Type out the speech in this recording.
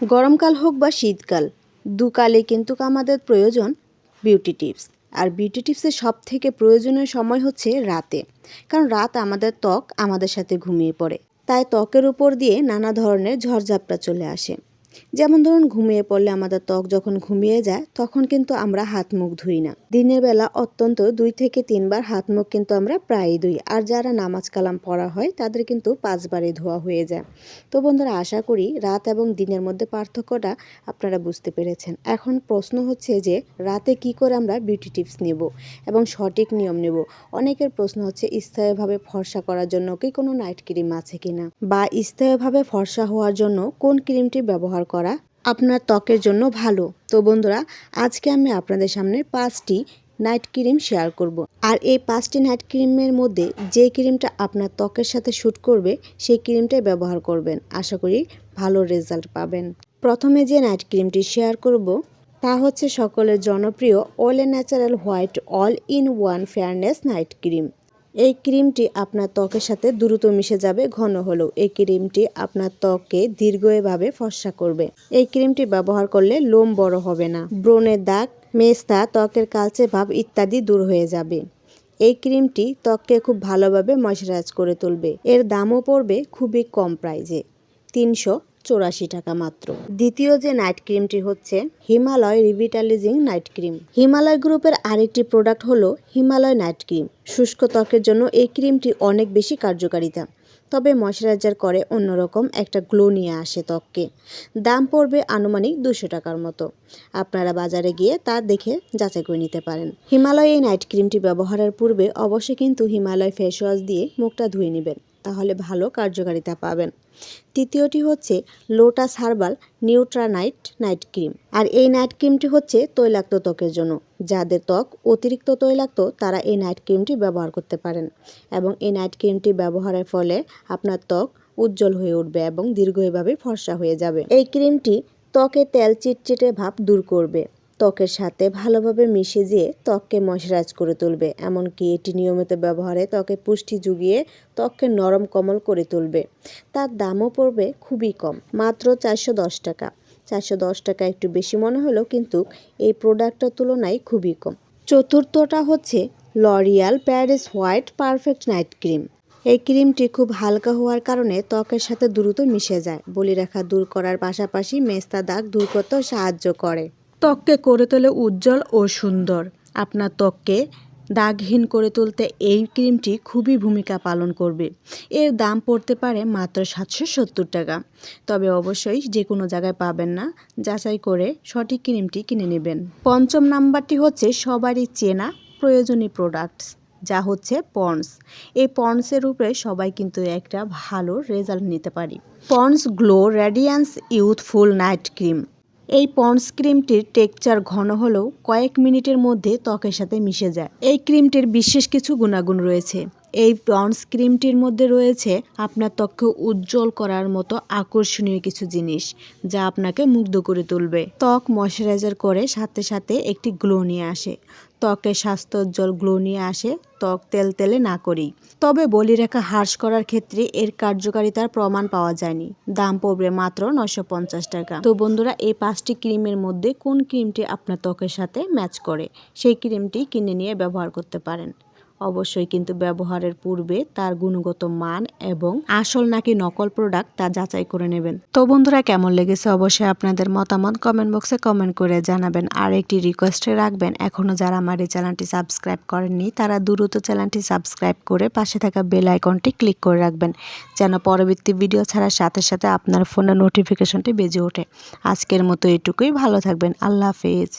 গরমকাল হোক বা শীতকাল, দুকালে কিন্তু আমাদের প্রয়োজন বিউটি টিপস আর বিউটি টিপসের সব থেকে প্রয়োজনীয় সময় হচ্ছে রাতে, কারণ রাত আমাদের ত্বক আমাদের সাথে ঘুমিয়ে পড়ে। তাই ত্বকের উপর দিয়ে নানা ধরনের ঝড়ঝাপটা চলে আসে। যেমন ধরুন ঘুমিয়ে পড়লে আমাদের ত্বক যখন ঘুমিয়ে যায়, তখন কিন্তু আমরা হাত মুখ ধুই না। দিনের বেলা অত্যন্ত দুই থেকে তিনবার হাত মুখ কিন্তু আমরা প্রায়ই ধুই। আর যারা নামাজ কালাম পড়া হয়, তাদের কিন্তু পাঁচবারই ধোয়া হয়ে যায়। তো বন্ধুরা, আশা করি রাত এবং দিনের মধ্যে পার্থক্যটা আপনারা বুঝতে পেরেছেন। এখন প্রশ্ন হচ্ছে যে, রাতে কি করে আমরা বিউটি টিপস নেব এবং সঠিক নিয়ম নেব? অনেকের প্রশ্ন হচ্ছে, স্থায়ীভাবে ফর্সা করার জন্য কি কোনো নাইট ক্রিম আছে কিনা? বা স্থায়ীভাবে ফর্সা হওয়ার জন্য কোন ক্রিমটি ব্যবহার করা আপনার ত্বকের জন্য ভালো। তো বন্ধুরা, আজকে আমি আপনাদের সামনে পাঁচটি নাইট ক্রিম শেয়ার করব। আর এই পাঁচটি নাইট ক্রিমের মধ্যে যে ক্রিমটা আপনার ত্বকের সাথে শ্যুট করবে, সেই ক্রিমটাই ব্যবহার করবেন। আশা করি ভালো রেজাল্ট পাবেন। প্রথমে যে নাইট ক্রিমটি শেয়ার করব, তা হচ্ছে সকলের জনপ্রিয় all natural white all in one fairness night cream. এই ক্রিমটি আপনার ত্বকের সাথে দ্রুত মিশে যাবে ঘন হলেও। এই ক্রিমটি আপনার ত্বককে দীর্ঘভাবে ফর্সা করবে। এই ক্রিমটি ব্যবহার করলে লোম বড় হবে না। ব্রণের দাগ, মেস্তা, ত্বকের কালচে ভাব ইত্যাদি দূর হয়ে যাবে। এই ক্রিমটি ত্বককে খুব ভালোভাবে ময়শ্চারাইজ করে তুলবে। এর দামও পড়বে খুবই কম প্রাইজে তিনশো চৌরাশি টাকা মাত্র। দ্বিতীয় যে নাইট ক্রিমটি হচ্ছে Himalaya revitalizing night cream. Himalaya গ্রুপের আরেকটি প্রোডাক্ট হলো হিমালয় নাইট ক্রিম। শুষ্ক ত্বকের জন্য এই ক্রিমটি অনেক বেশি কার্যকারিতা, তবে ময়শ্চারাইজার করে অন্যরকম একটা গ্লো নিয়ে আসে ত্বককে। দাম পড়বে আনুমানিক দুশো টাকার মতো। আপনারা বাজারে গিয়ে তা দেখে যাচাই করে নিতে পারেন। হিমালয় এই নাইট ক্রিমটি ব্যবহারের পূর্বে অবশ্যই কিন্তু হিমালয় ফেস ওয়াশ দিয়ে মুখটা ধুয়ে নেবেন। তাহলে ভালো কার্যকারিতা পাবেন। তৃতীয়টি হচ্ছে Lotus herbal nutranight night cream. আর এই নাইট ক্রিমটি হচ্ছে তৈলাক্ত ত্বকের জন্য। যাদের ত্বক অতিরিক্ত তৈলাক্ত, তারা এই নাইট ক্রিমটি ব্যবহার করতে পারেন। এবং এই নাইট ক্রিমটি ব্যবহারের ফলে আপনার ত্বক উজ্জ্বল হয়ে উঠবে এবং দীর্ঘ দীর্ঘভাবে ফর্সা হয়ে যাবে। এই ক্রিমটি ত্বকে তেল চিটচিটে ভাব দূর করবে। ত্বকের সাথে ভালোভাবে মিশে যেয়ে ত্বককে ময়শ্চারাইজ করে তুলবে। এমনকি এটি নিয়মিত ব্যবহারে ত্বকে পুষ্টি জুগিয়ে ত্বককে নরম কমল করে তুলবে। তার দামও পড়বে খুবই কম, মাত্র চারশো দশ টাকা। চারশো দশ টাকা একটু বেশি মনে হলেও কিন্তু এই প্রোডাক্টটার তুলনায় খুবই কম। চতুর্থটা হচ্ছে L'Oreal Paris white perfect night cream এই ক্রিমটি খুব হালকা হওয়ার কারণে ত্বকের সাথে দ্রুত মিশে যায়। বলিরেখা দূর করার পাশাপাশি মেস্তা দাগ দূর করতেও সাহায্য করে। ত্বককে করে তোলে উজ্জ্বল ও সুন্দর। আপনার ত্বককে দাগহীন করে তুলতে এই ক্রিমটি খুবই ভূমিকা পালন করবে। এর দাম পড়তে পারে মাত্র সাতশো সত্তর টাকা। তবে অবশ্যই যে কোনো জায়গায় পাবেন না, যাচাই করে সঠিক ক্রিমটি কিনে নেবেন। পঞ্চম নাম্বারটি হচ্ছে সবারই চেনা প্রয়োজনীয় প্রোডাক্টস যা হচ্ছে পন্স এই পন্সের উপরে সবাই কিন্তু একটা ভালো রেজাল্ট নিতে পারি। Pond's glow radiance youthful night cream. এই পন্স ক্রিমটির টেক্সচার ঘন হলেও কয়েক মিনিটের মধ্যে ত্বকের সাথে মিশে যায়। এই ক্রিমটির বিশেষ কিছু গুণাগুণ রয়েছে। এই পন্স ক্রিমটির মধ্যে রয়েছে আপনার ত্বককে উজ্জ্বল করার মতো আকর্ষণীয় কিছু জিনিস, যা আপনাকে মুগ্ধ করে তুলবে। ত্বক ময়শ্চারাইজার করে সাথে সাথে একটি গ্লো নিয়ে আসে। ত্বকের স্বাস্থ্যোজ্জ্বল গ্লো নিয়ে আসে, ত্বক তেল তেলে না করেই। তবে বলি রেখা হ্রাস করার ক্ষেত্রে এর কার্যকারিতার প্রমাণ পাওয়া যায়নি। দাম পড়বে মাত্র নশো পঞ্চাশ টাকা। তো বন্ধুরা, এই পাঁচটি ক্রিমের মধ্যে কোন ক্রিমটি আপনার ত্বকের সাথে ম্যাচ করে? সেই ক্রিমটি কিনে নিয়ে ব্যবহার করতে পারেন। অবশ্যই কিন্তু ব্যবহারের পূর্বে তার গুণগত মান এবং আসল নাকি নকল প্রোডাক্ট তা যাচাই করে নেবেন। তো বন্ধুরা, কেমন লেগেছে অবশ্যই আপনাদের মতামত কমেন্ট বক্সে কমেন্ট করে জানাবেন। আর একটি রিকোয়েস্টে রাখবেন এখনও যারা আমার এই চ্যানেলটি সাবস্ক্রাইব করেননি, তারা দ্রুত চ্যানেলটি সাবস্ক্রাইব করে পাশে থাকা বেল আইকনটি ক্লিক করে রাখবেন, যেন পরবর্তী ভিডিও ছাড়ার সাথে সাথে আপনার ফোনে নোটিফিকেশনটি বেজে ওঠে। আজকের মতো এটুকুই, ভালো থাকবেন, আল্লাহ হাফেজ।